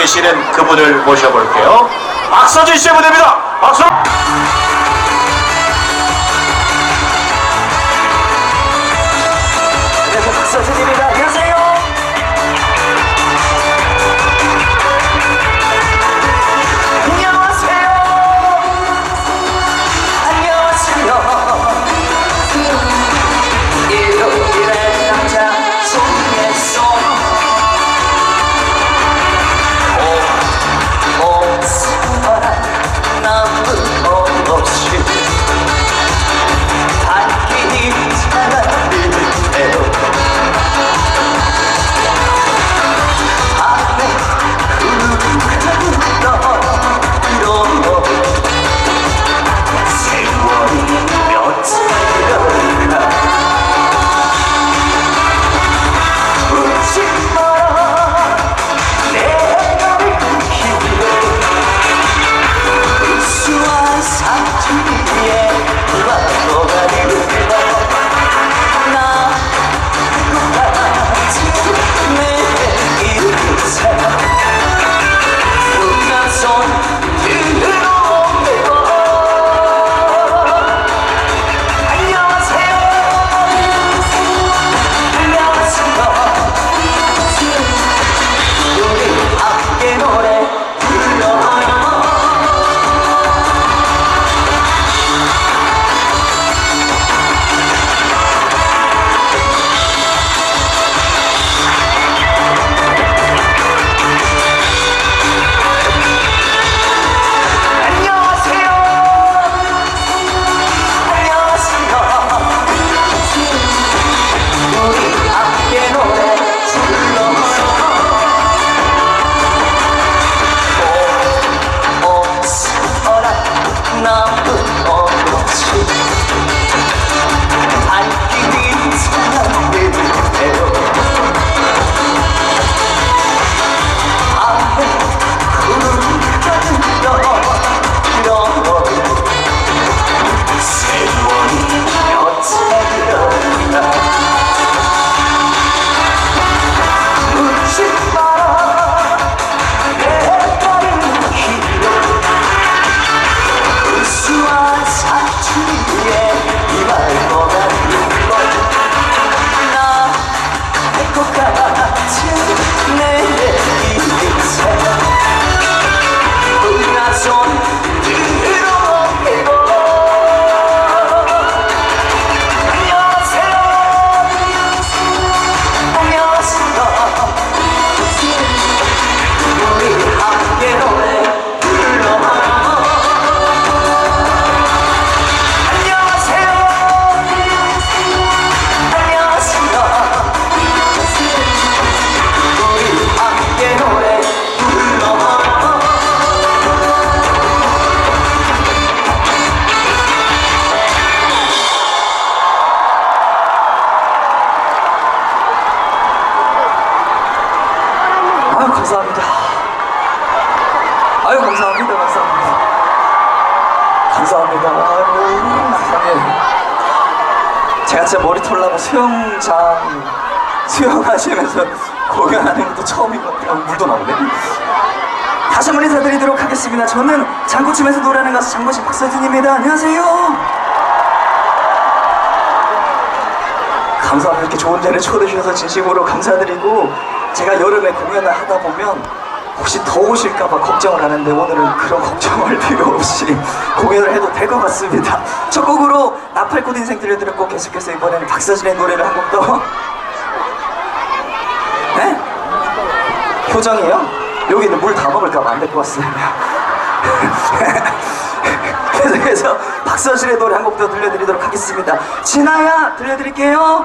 계시는 그분을 모셔볼게요. 박서진 씨의 무대입니다. 박수! 없이 발 감사합니다. 아유 세상에. 제가 진짜 머리 털라고 수영장 수영하시면서 공연하는 것도 처음인 것 같아요. 물도 나오네. 다시 한번 인사드리도록 하겠습니다. 저는 장구치면서 노래하는 가수 장구치 박서진입니다. 안녕하세요. 감사합니다. 이렇게 좋은 자리에 초대해 주셔서 진심으로 감사드리고 제가 여름에 공연을 하다 보면 혹시 더우실까봐 걱정을 하는데 오늘은 그런 걱정할 필요 없이 공연을 해도 될 것 같습니다. 첫 곡으로 나팔꽃 인생 들려드렸고 계속해서 이번에는 박서진의 노래를 한 곡 더. 네? 표정이요? 여기는 물 다 먹을까봐 안 될 것 같습니다. 계속해서 박서진의 노래 한 곡 더 들려드리도록 하겠습니다. 진아야 들려드릴게요.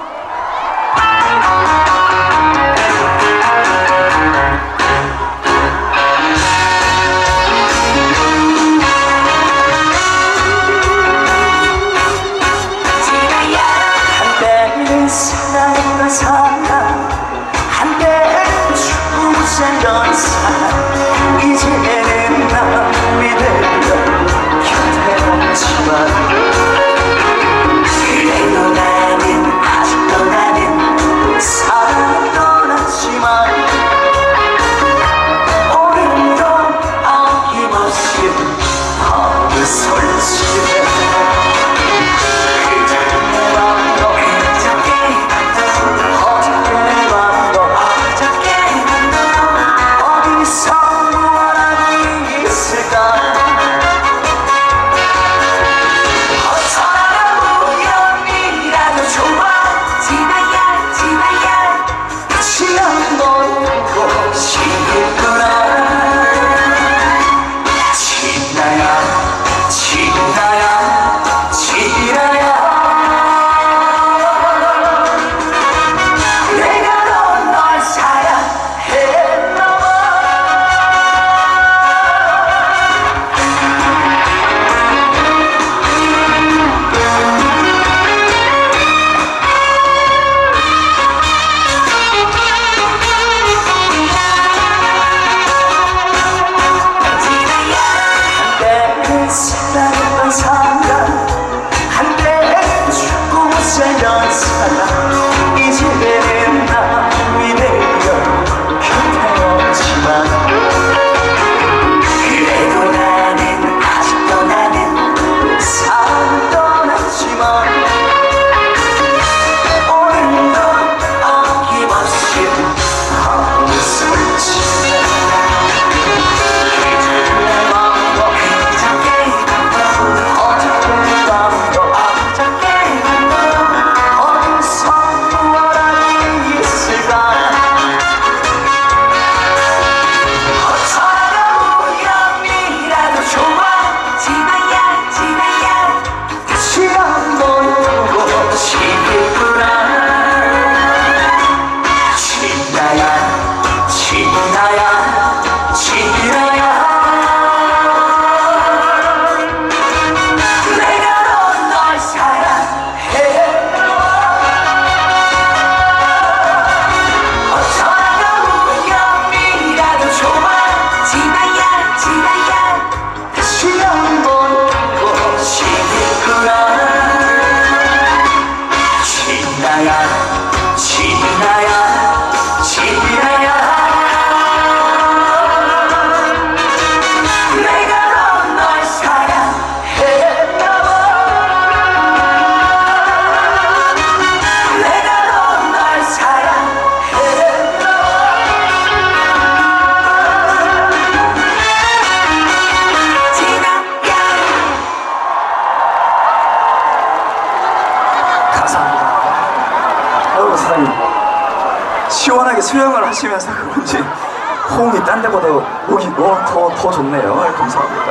데보다 여기 뭐더 더 좋네요. 아유, 감사합니다.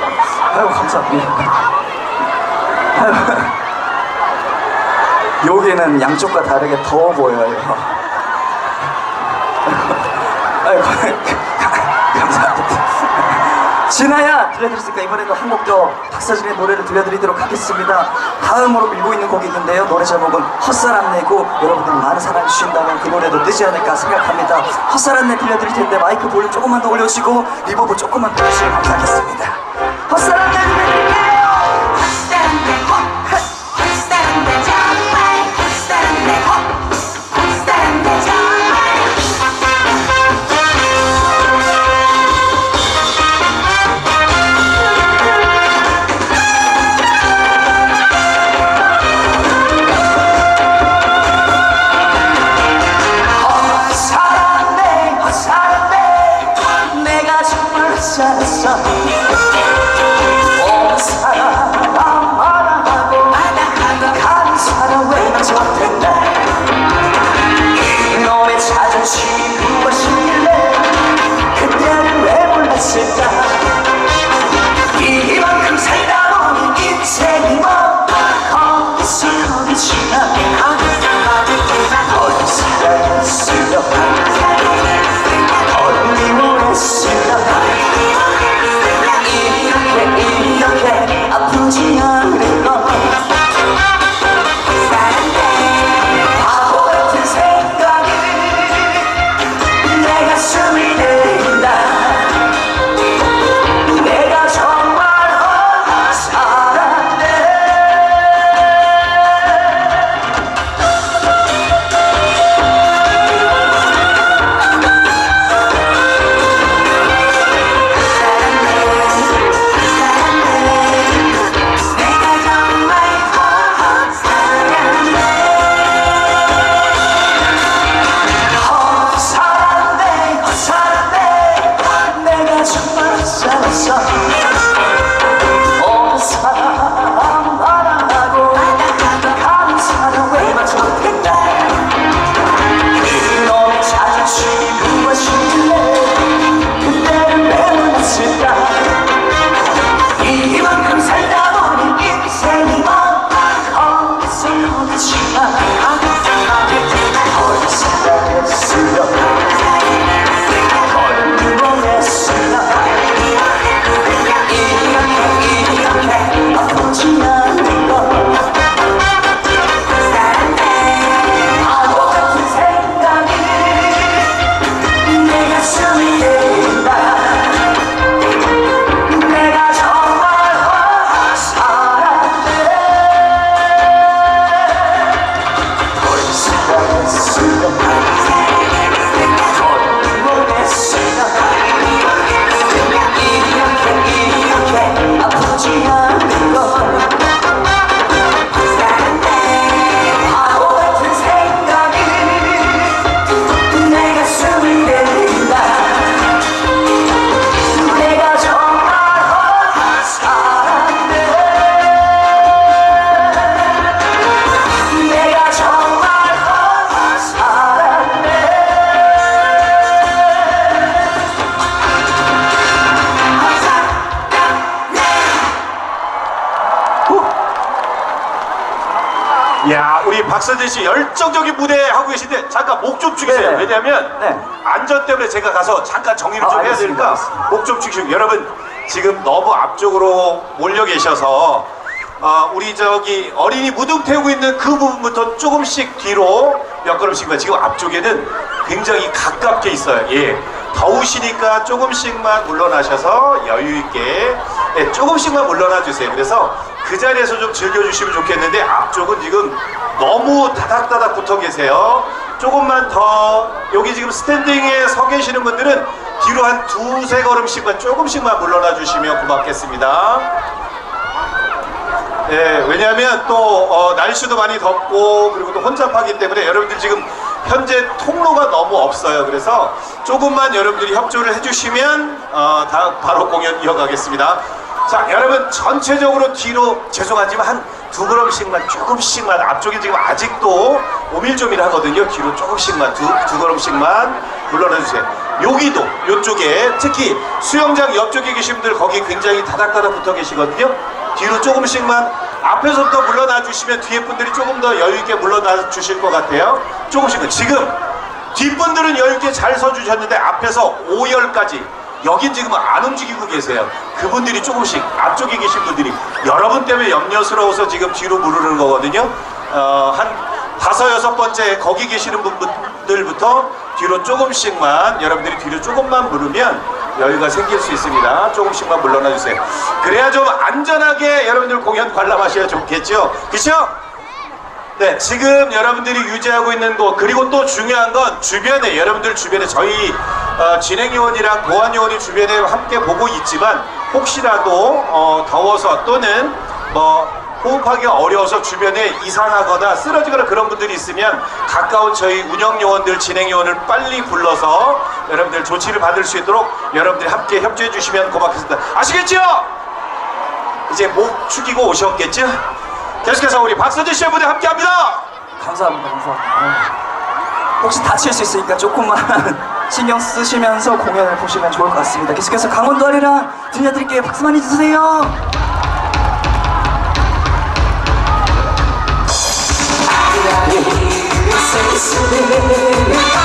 아유 감사합니다. 아유, 여기는 양쪽과 다르게 더워 보여요. 아유. 진아야 들려드렸으니까 이번에도 한 곡 더 박서진의 노래를 들려드리도록 하겠습니다. 다음으로 밀고 있는 곡이 있는데요. 노래 제목은 헛살 안 내고 여러분들 많은 사랑 주신다면 그 노래도 뜨지 않을까 생각합니다. 헛살 안 내 들려드릴 텐데 마이크 볼륨 조금만 더 올려주시고 리버브 조금만 더 주시면 감사하겠습니다. 헛살 안 내 박서진 씨 열정적인 무대 하고 계신데 잠깐 목좀 죽이세요. 네. 왜냐하면 네. 안전 때문에 제가 가서 잠깐 정리를 아, 좀 해야 알겠습니다. 되니까. 목좀 죽이시고 여러분 지금 너무 앞쪽으로 몰려 계셔서 어, 우리 저기 어린이 무등 태우고 있는 그 부분부터 조금씩 뒤로 몇 걸음씩만 지금 앞쪽에는 굉장히 가깝게 있어요. 예. 더우시니까 조금씩만 물러나셔서 여유 있게 예, 조금씩만 물러나 주세요. 그래서 그 자리에서 좀 즐겨주시면 좋겠는데 앞쪽은 지금 너무 다닥다닥 붙어 계세요. 조금만 더 여기 지금 스탠딩에 서 계시는 분들은 뒤로 한 두세 걸음씩만 조금씩만 물러나 주시면 고맙겠습니다. 예, 왜냐하면 또 어, 날씨도 많이 덥고 그리고 또 혼잡하기 때문에 여러분들 지금 현재 통로가 너무 없어요. 그래서 조금만 여러분들이 협조를 해주시면 어, 다 바로 공연 이어가겠습니다. 자, 여러분 전체적으로 뒤로 죄송하지만 한 두 걸음씩만 조금씩만 앞쪽에 지금 아직도 오밀조밀 하거든요. 뒤로 조금씩만 두, 두 걸음씩만 물러나 주세요. 여기도 이쪽에 특히 수영장 옆쪽에 계신 분들 거기 굉장히 다닥다닥 붙어 계시거든요. 뒤로 조금씩만 앞에서부터 물러나 주시면 뒤에 분들이 조금 더 여유 있게 물러나 주실 것 같아요. 조금씩만 지금 뒷분들은 여유 있게 잘 서주셨는데 앞에서 5열까지 여긴 지금 안 움직이고 계세요. 그분들이 조금씩 앞쪽에 계신 분들이 여러분 때문에 염려스러워서 지금 뒤로 무르는 거거든요. 어, 한 다섯 여섯 번째 거기 계시는 분들부터 뒤로 조금씩만 여러분들이 뒤로 조금만 물으면 여유가 생길 수 있습니다. 조금씩만 물러나 주세요. 그래야 좀 안전하게 여러분들 공연 관람하셔야 좋겠죠. 그렇죠? 네, 지금 여러분들이 유지하고 있는 곳 그리고 또 중요한 건 주변에 여러분들 주변에 저희 어, 진행요원이랑 보안요원이 주변에 함께 보고 있지만 혹시라도 어, 더워서 또는 뭐 호흡하기 어려워서 주변에 이상하거나 쓰러지거나 그런 분들이 있으면 가까운 저희 운영요원들 진행요원을 빨리 불러서 여러분들 조치를 받을 수 있도록 여러분들이 함께 협조해 주시면 고맙겠습니다. 아시겠죠? 이제 목 축이고 오셨겠죠? 계속해서 우리 박서진 씨의 무대 함께 합니다. 감사합니다. 감사합니다. 혹시 다칠 수 있으니까 조금만 신경 쓰시면서 공연을 보시면 좋을 것 같습니다. 계속해서 강원도 아리랑 들려드릴게요. 박수 많이 주세요. 아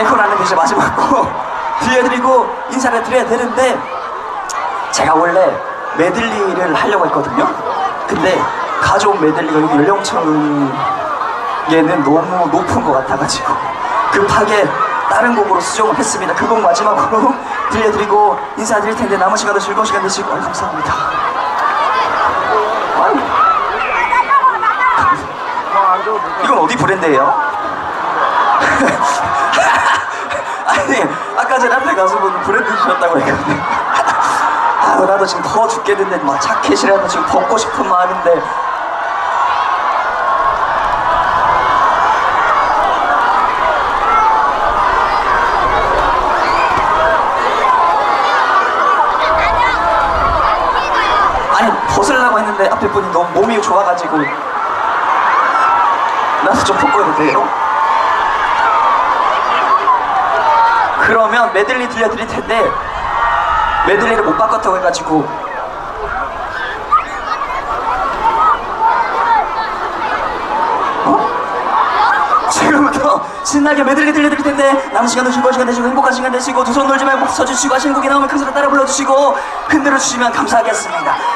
앵콜하는 게 이제 마지막 곡 들려드리고 인사를 드려야 되는데 제가 원래 메들리를 하려고 했거든요. 근데 가져온 메들리가 여기 연령층에는 너무 높은 것 같아가지고 급하게 다른 곡으로 수정을 했습니다 그 곡 마지막으로 들려드리고 인사드릴 텐데 남은 시간도 즐거운 시간 되시고 아유, 감사합니다. 이건 어디 브랜드예요? 브랜드 주셨다고 했거든요. 아유 나도 지금 더워 죽겠는데 막 자켓이라도 지금 벗고 싶은 마음인데 아니 벗으려고 했는데 앞에 분이 너무 몸이 좋아가지고 나도 좀 해도 돼요? 그러면 메들리 들려드릴 텐데 메들리를 못 바꿨다고 해가지고 어? 지금부터 신나게 메들리 들려드릴 텐데 남은 시간도 즐거운 시간 되시고 행복한 시간 되시고 두 손 놀지 말고 서주시고 하시는 곡이 나오면 큰 소리 따라 불러주시고 흔들어 주시면 감사하겠습니다